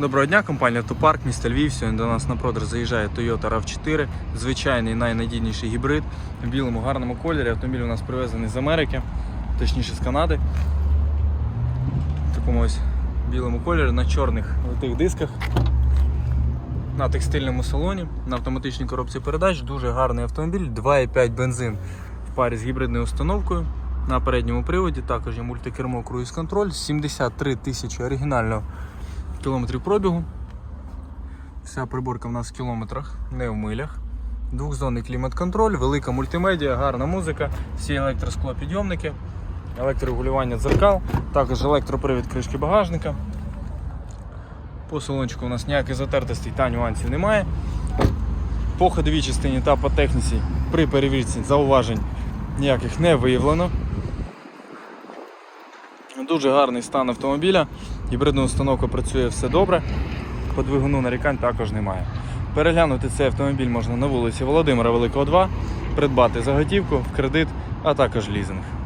Доброго дня, компанія Топарк, місто Львів. Сьогодні до нас на продаж заїжджає Toyota RAV4, звичайний найнадійніший гібрид в білому гарному кольорі. Автомобіль у нас привезений з Америки, точніше з Канади. В такому ось білому кольорі на чорних литих дисках. На текстильному салоні, на автоматичній коробці передач. Дуже гарний автомобіль, 2,5 бензин в парі з гібридною установкою. На передньому приводі також є мультикермо круїз контроль, 73 тисячі оригінального кілометрів пробігу. Вся приборка в нас в кілометрах, не в милях. Двохзонний клімат-контроль, велика мультимедіа, гарна музика, всі електросклопідйомники, електрорегулювання дзеркал, також електропривід кришки багажника. По салончику у нас ніяких затертостей та нюансів немає. По ходовій частині та по техніці при перевірці зауважень ніяких не виявлено. Дуже гарний стан автомобіля. Гібридна установка працює все добре. По двигуну нарікань також немає. Переглянути цей автомобіль можна на вулиці Володимира Великого 2, придбати заготівку в кредит, а також лізинг.